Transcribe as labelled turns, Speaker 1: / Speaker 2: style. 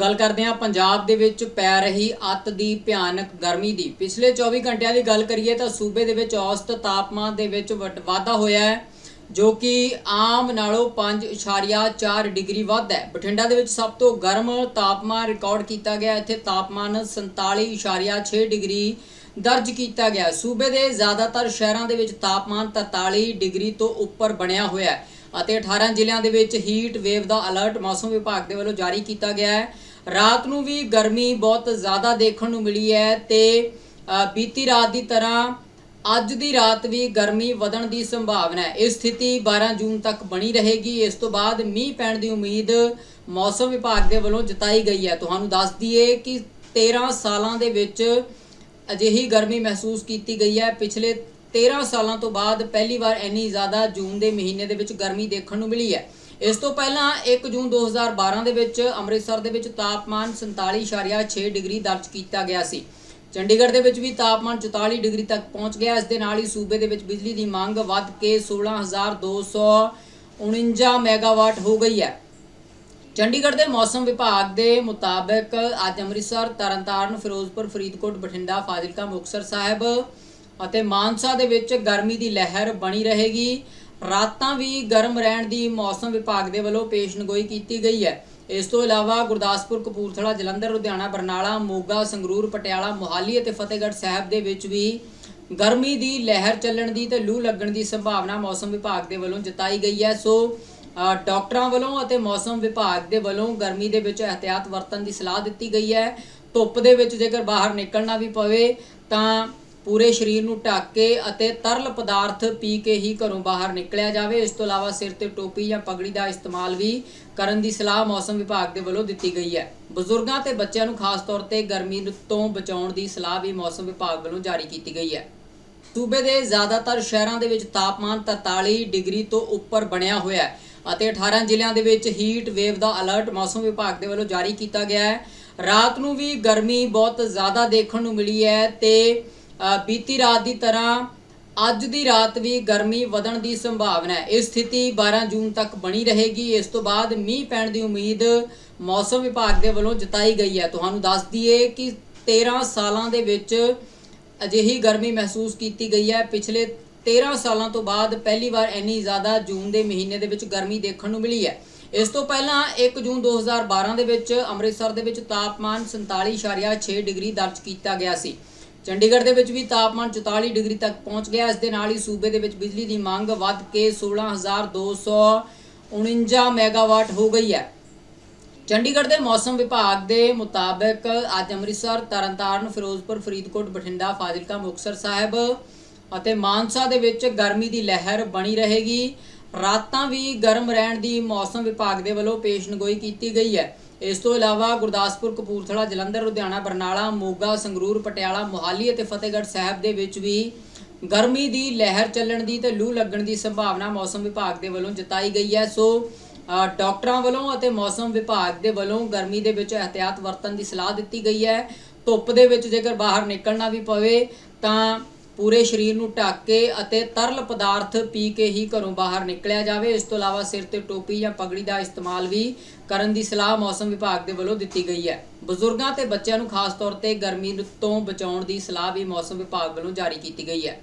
Speaker 1: ਗੱਲ ਕਰਦੇ ਹਾਂ, ਪੰਜਾਬ ਦੇ ਵਿੱਚ ਪੈ ਰਹੀ ਅੱਤ ਦੀ ਭਿਆਨਕ ਗਰਮੀ ਦੀ। ਪਿਛਲੇ 24 ਘੰਟਿਆਂ ਦੀ ਗੱਲ ਕਰੀਏ ਤਾਂ ਸੂਬੇ ਦੇ ਵਿੱਚ ਔਸਤ ਤਾਪਮਾਨ ਦੇ ਵਿੱਚ ਵਟ- ਵਾਧਾ ਹੋਇਆ ਹੈ, ਜੋ ਕਿ ਆਮ ਨਾਲੋਂ 5.4 ਡਿਗਰੀ ਵੱਧ ਹੈ। ਬਠਿੰਡਾ ਦੇ ਵਿੱਚ ਸਭ ਤੋਂ ਗਰਮ ਤਾਪਮਾਨ ਰਿਕਾਰਡ ਕੀਤਾ ਗਿਆ। ਇੱਥੇ ਤਾਪਮਾਨ 47.6 ਡਿਗਰੀ ਦਰਜ ਕੀਤਾ ਗਿਆ। ਸੂਬੇ ਦੇ ਜ਼ਿਆਦਾਤਰ ਸ਼ਹਿਰਾਂ ਦੇ ਵਿੱਚ ਤਾਪਮਾਨ 43 ਡਿਗਰੀ ਤੋਂ ਉੱਪਰ ਬਣਿਆ ਹੋਇਆ ਹੈ। ਅਤੇ 18 ਜ਼ਿਲ੍ਹਿਆਂ ਦੇ ਵਿੱਚ ਹੀਟ ਵੇਵ ਦਾ ਅਲਰਟ ਮੌਸਮ ਵਿਭਾਗ ਦੇ ਵੱਲੋਂ ਜਾਰੀ ਕੀਤਾ ਗਿਆ ਹੈ। ਰਾਤ ਨੂੰ ਵੀ ਗਰਮੀ ਬਹੁਤ ਜ਼ਿਆਦਾ ਦੇਖਣ ਨੂੰ ਮਿਲੀ ਹੈ ਤੇ ਬੀਤੀ ਰਾਤ ਦੀ ਤਰ੍ਹਾਂ ਅੱਜ ਦੀ ਰਾਤ ਵੀ ਗਰਮੀ ਵਧਣ ਦੀ ਸੰਭਾਵਨਾ ਹੈ। ਇਹ ਸਥਿਤੀ 12 ਜੂਨ ਤੱਕ ਬਣੀ ਰਹੇਗੀ। ਇਸ ਤੋਂ ਬਾਅਦ ਮੀਂਹ ਪੈਣ ਦੀ ਉਮੀਦ ਮੌਸਮ ਵਿਭਾਗ ਦੇ ਵੱਲੋਂ ਜਤਾਈ ਗਈ ਹੈ। ਤੁਹਾਨੂੰ ਦੱਸ ਦਈਏ ਕਿ 13 ਸਾਲਾਂ ਦੇ ਵਿੱਚ ਅਜਿਹੀ ਗਰਮੀ ਮਹਿਸੂਸ ਕੀਤੀ ਗਈ ਹੈ। ਪਿਛਲੇ 13 ਸਾਲਾਂ ਤੋਂ ਬਾਅਦ ਪਹਿਲੀ ਵਾਰ ਇੰਨੀ ਜ਼ਿਆਦਾ ਜੂਨ ਦੇ ਮਹੀਨੇ ਦੇ ਵਿੱਚ ਗਰਮੀ ਦੇਖਣ ਨੂੰ ਮਿਲੀ ਹੈ। ਇਸ ਤੋਂ ਪਹਿਲਾਂ 1 ਜੂਨ 2012 ਦੇ ਵਿੱਚ ਅੰਮ੍ਰਿਤਸਰ ਦੇ ਵਿੱਚ ਤਾਪਮਾਨ 47.6 ਡਿਗਰੀ ਦਰਜ ਕੀਤਾ ਗਿਆ ਸੀ। ਚੰਡੀਗੜ੍ਹ ਦੇ ਵਿੱਚ ਵੀ ਤਾਪਮਾਨ 44 ਡਿਗਰੀ ਤੱਕ ਪਹੁੰਚ ਗਿਆ। ਇਸ ਦੇ ਨਾਲ ਹੀ ਸੂਬੇ ਦੇ ਵਿੱਚ ਬਿਜਲੀ ਦੀ ਮੰਗ ਵੱਧ ਕੇ 16249 ਮੈਗਾਵਾਟ ਹੋ ਗਈ ਹੈ। ਚੰਡੀਗੜ੍ਹ ਦੇ ਮੌਸਮ ਵਿਭਾਗ ਦੇ ਮੁਤਾਬਕ ਅੱਜ ਅੰਮ੍ਰਿਤਸਰ, ਤਰਨਤਾਰਨ, ਫਿਰੋਜ਼ਪੁਰ, ਫਰੀਦਕੋਟ, ਬਠਿੰਡਾ, ਫਾਜ਼ਿਲਕਾ, ਮੁਕਤਸਰ ਸਾਹਿਬ ਅਤੇ ਮਾਨਸਾ ਦੇ ਵਿੱਚ ਗਰਮੀ ਦੀ ਲਹਿਰ ਬਣੀ ਰਹੇਗੀ। ਰਾਤਾਂ ਵੀ ਗਰਮ ਰਹਿਣ ਦੀ ਮੌਸਮ ਵਿਭਾਗ ਦੇ ਵੱਲੋਂ ਪੇਸ਼ਨਗੋਈ ਕੀਤੀ ਗਈ ਹੈ। ਇਸ ਤੋਂ ਇਲਾਵਾ ਗੁਰਦਾਸਪੁਰ, ਕਪੂਰਥਲਾ, ਜਲੰਧਰ, ਲੁਧਿਆਣਾ, ਬਰਨਾਲਾ, ਮੋਗਾ, ਸੰਗਰੂਰ, ਪਟਿਆਲਾ, ਮੋਹਾਲੀ ਅਤੇ ਫਤਿਹਗੜ੍ਹ ਸਾਹਿਬ ਦੇ ਵਿੱਚ ਵੀ ਗਰਮੀ ਦੀ ਲਹਿਰ ਚੱਲਣ ਦੀ ਤੇ ਲੂ ਲੱਗਣ ਦੀ ਸੰਭਾਵਨਾ ਮੌਸਮ ਵਿਭਾਗ ਦੇ ਵੱਲੋਂ ਜਤਾਈ ਗਈ ਹੈ। ਸੋ ਡਾਕਟਰਾਂ ਵੱਲੋਂ ਅਤੇ ਮੌਸਮ ਵਿਭਾਗ ਦੇ ਵੱਲੋਂ ਗਰਮੀ ਦੇ ਵਿੱਚ ਇhtiyat ਵਰਤਣ ਦੀ ਸਲਾਹ ਦਿੱਤੀ ਗਈ ਹੈ। ਧੁੱਪ ਦੇ ਵਿੱਚ ਜੇਕਰ ਬਾਹਰ ਨਿਕਲਣਾ ਵੀ ਪਵੇ ਤਾਂ ਪੂਰੇ ਸਰੀਰ ਨੂੰ ਢੱਕ ਕੇ ਅਤੇ ਤਰਲ ਪਦਾਰਥ ਪੀ ਕੇ ਹੀ ਘਰੋਂ ਬਾਹਰ ਨਿਕਲਿਆ ਜਾਵੇ। ਇਸ ਤੋਂ ਇਲਾਵਾ ਸਿਰ ਤੇ ਟੋਪੀ ਜਾਂ ਪਗੜੀ ਦਾ ਇਸਤੇਮਾਲ ਵੀ ਕਰਨ ਦੀ ਸਲਾਹ ਮੌਸਮ ਵਿਭਾਗ ਦੇ ਵੱਲੋਂ ਦਿੱਤੀ ਗਈ ਹੈ। ਬਜ਼ੁਰਗਾਂ ਤੇ ਬੱਚਿਆਂ ਨੂੰ ਖਾਸ ਤੌਰ ਤੇ ਗਰਮੀ ਤੋਂ ਬਚਾਉਣ ਦੀ ਸਲਾਹ ਵੀ ਮੌਸਮ ਵਿਭਾਗ ਵੱਲੋਂ ਜਾਰੀ ਕੀਤੀ ਗਈ ਹੈ। ਸੂਬੇ ਦੇ ਜ਼ਿਆਦਾਤਰ ਸ਼ਹਿਰਾਂ ਦੇ ਵਿੱਚ ਤਾਪਮਾਨ 43 ਡਿਗਰੀ ਤੋਂ ਉੱਪਰ ਬਣਿਆ ਹੋਇਆ ਹੈ ਅਤੇ 18 ਜ਼ਿਲ੍ਹਿਆਂ ਦੇ ਵਿੱਚ ਹੀਟ ਵੇਵ ਦਾ ਅਲਰਟ ਮੌਸਮ ਵਿਭਾਗ ਦੇ ਵੱਲੋਂ ਜਾਰੀ ਕੀਤਾ ਗਿਆ ਹੈ। ਰਾਤ ਨੂੰ ਵੀ ਗਰਮੀ ਬਹੁਤ ਜ਼ਿਆਦਾ ਦੇਖਣ ਨੂੰ ਮਿਲੀ ਹੈ ਤੇ ਬੀਤੀ ਰਾਤ ਦੀ ਤਰ੍ਹਾਂ ਅੱਜ ਦੀ ਰਾਤ ਵੀ ਗਰਮੀ ਵਧਣ ਦੀ ਸੰਭਾਵਨਾ ਹੈ। ਇਹ ਸਥਿਤੀ 12 ਜੂਨ ਤੱਕ ਬਣੀ ਰਹੇਗੀ। ਇਸ ਤੋਂ ਬਾਅਦ ਮੀਂਹ ਪੈਣ ਦੀ ਉਮੀਦ ਮੌਸਮ ਵਿਭਾਗ ਦੇ ਵੱਲੋਂ ਜਤਾਈ ਗਈ ਹੈ। ਤੁਹਾਨੂੰ ਦੱਸ ਦਈਏ ਕਿ 13 ਸਾਲਾਂ ਦੇ ਵਿੱਚ ਅਜਿਹੀ ਗਰਮੀ ਮਹਿਸੂਸ ਕੀਤੀ ਗਈ ਹੈ। ਪਿਛਲੇ 13 ਸਾਲਾਂ ਤੋਂ ਬਾਅਦ ਪਹਿਲੀ ਵਾਰ ਇੰਨੀ ਜ਼ਿਆਦਾ ਜੂਨ ਦੇ ਮਹੀਨੇ ਦੇ ਵਿੱਚ ਗਰਮੀ ਦੇਖਣ ਨੂੰ ਮਿਲੀ ਹੈ। ਇਸ ਤੋਂ ਪਹਿਲਾਂ 1 ਜੂਨ 2012 ਦੇ ਵਿੱਚ ਅੰਮ੍ਰਿਤਸਰ ਦੇ ਵਿੱਚ ਤਾਪਮਾਨ 47.6 ਡਿਗਰੀ ਦਰਜ ਕੀਤਾ ਗਿਆ ਸੀ। ਚੰਡੀਗੜ੍ਹ ਦੇ ਵਿੱਚ ਵੀ ਤਾਪਮਾਨ 44 ਡਿਗਰੀ ਤੱਕ ਪਹੁੰਚ ਗਿਆ। ਇਸ ਦੇ ਨਾਲ ਹੀ ਸੂਬੇ ਦੇ ਵਿੱਚ ਬਿਜਲੀ ਦੀ ਮੰਗ ਵੱਧ ਕੇ 16249 ਮੈਗਾਵਾਟ ਹੋ ਗਈ ਹੈ। ਚੰਡੀਗੜ੍ਹ ਦੇ ਮੌਸਮ ਵਿਭਾਗ ਦੇ ਮੁਤਾਬਕ ਅੱਜ ਅੰਮ੍ਰਿਤਸਰ, ਤਰਨਤਾਰਨ, ਫਿਰੋਜ਼ਪੁਰ, ਫਰੀਦਕੋਟ, ਬਠਿੰਡਾ, ਫਾਜ਼ਿਲਕਾ, ਮੁਕਤਸਰ ਸਾਹਿਬ ਅਤੇ ਮਾਨਸਾ ਦੇ ਵਿੱਚ ਗਰਮੀ ਦੀ ਲਹਿਰ ਬਣੀ ਰਹੇਗੀ। ਰਾਤਾਂ ਵੀ ਗਰਮ ਰਹਿਣ ਦੀ ਮੌਸਮ ਵਿਭਾਗ ਦੇ ਵੱਲੋਂ ਪੇਸ਼ਨਗੋਈ ਕੀਤੀ ਗਈ ਹੈ। ਇਸ ਤੋਂ ਇਲਾਵਾ ਗੁਰਦਾਸਪੁਰ, ਕਪੂਰਥਲਾ, ਜਲੰਧਰ, ਲੁਧਿਆਣਾ, ਬਰਨਾਲਾ, ਮੋਗਾ, ਸੰਗਰੂਰ, ਪਟਿਆਲਾ, ਮੋਹਾਲੀ ਅਤੇ ਫਤਿਹਗੜ੍ਹ ਸਾਹਿਬ ਦੇ ਵਿੱਚ ਵੀ ਗਰਮੀ ਦੀ ਲਹਿਰ ਚੱਲਣ ਦੀ ਤੇ ਲੂ ਲੱਗਣ ਦੀ ਸੰਭਾਵਨਾ ਮੌਸਮ ਵਿਭਾਗ ਦੇ ਵੱਲੋਂ ਜਤਾਈ ਗਈ ਹੈ। ਸੋ ਡਾਕਟਰਾਂ ਵੱਲੋਂ ਅਤੇ ਮੌਸਮ ਵਿਭਾਗ ਦੇ ਵੱਲੋਂ ਗਰਮੀ ਦੇ ਵਿੱਚ ਇhtiyat ਵਰਤਣ ਦੀ ਸਲਾਹ ਦਿੱਤੀ ਗਈ ਹੈ। ਧੁੱਪ ਦੇ ਵਿੱਚ ਜੇਕਰ ਬਾਹਰ ਨਿਕਲਣਾ ਵੀ ਪਵੇ ਤਾਂ ਪੂਰੇ ਸਰੀਰ ਨੂੰ ਢੱਕ ਕੇ ਅਤੇ ਤਰਲ ਪਦਾਰਥ ਪੀ ਕੇ ਹੀ ਘਰੋਂ ਬਾਹਰ ਨਿਕਲਿਆ ਜਾਵੇ। ਇਸ ਤੋਂ ਇਲਾਵਾ ਸਿਰ ਤੇ ਟੋਪੀ ਜਾਂ ਪਗੜੀ ਦਾ ਇਸਤੇਮਾਲ ਵੀ ਕਰਨ ਦੀ ਸਲਾਹ ਮੌਸਮ ਵਿਭਾਗ ਦੇ ਵੱਲੋਂ ਦਿੱਤੀ ਗਈ ਹੈ। ਬਜ਼ੁਰਗਾਂ ਤੇ ਬੱਚਿਆਂ ਨੂੰ ਖਾਸ ਤੌਰ ਤੇ ਗਰਮੀ ਤੋਂ ਬਚਾਉਣ ਦੀ ਸਲਾਹ ਵੀ ਮੌਸਮ ਵਿਭਾਗ ਵੱਲੋਂ ਜਾਰੀ ਕੀਤੀ ਗਈ ਹੈ।